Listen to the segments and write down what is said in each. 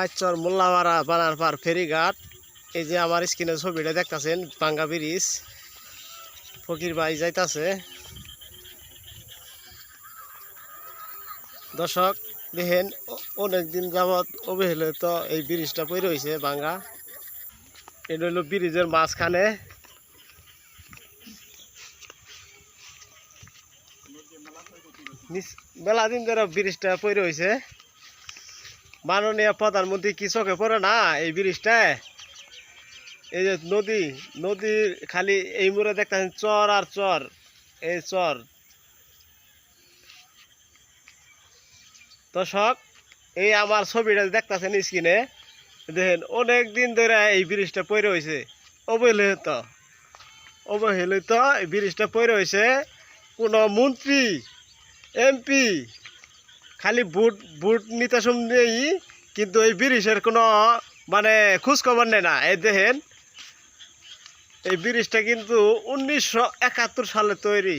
আচ্ছর মোল্লামারা বানার পার ফেরিঘাট। এই যে আমার স্ক্রিনে ছবিটা দেখতাছেন বাঙ্গা ব্রিজ। ফকির ভাই যাইতাছে। দর্শক, দেখেন অনেক দিন যাবৎ অবহেলিত এই ব্রিজটা পড়ে রয়েছে বাঙ্গা এটা হলো ব্রিজের মাঝখানে। মেলা দিন ধরে ব্রিজটা পড়ে রয়েছে। মাননীয় প্রধানমন্ত্রী কি চোখে পড়ে না এই ব্রিজটা? এই যে নদী নদীর খালি এই মুড়ে দেখতেছেন চর আর চর, এই চর। দর্শক, এই আমার ছবিটা দেখতেছেন স্ক্রিনে দেখেন অনেক দিন ধরে এই ব্রিজটা পড়ে হয়েছে অবহেলিত অবহেলিত এই ব্রিজটা পড়ে হয়েছে কোনো মন্ত্রী, এমপি খালি বুট বুট নিতে নেই, কিন্তু এই ব্রিজের কোনো মানে খোঁজ খবর নেয় না। এই দেখেন, এই ব্রিজটা কিন্তু উনিশশো একাত্তর সালে তৈরি।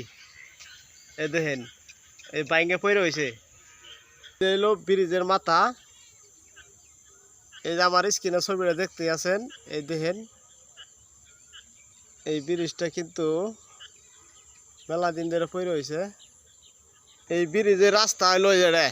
এই দেখেন, এই বাইঙ্গে পড়ে রয়েছে। এই হলো ব্রিজের মাথা। এই যে আমার স্ক্রিনে ছবিটা দেখতে আছেন, এই দেখেন, এই ব্রিজটা কিন্তু মেলা দিন ধরে পড়ে রয়েছে। এই ব্রিজের রাস্তা হলো এটা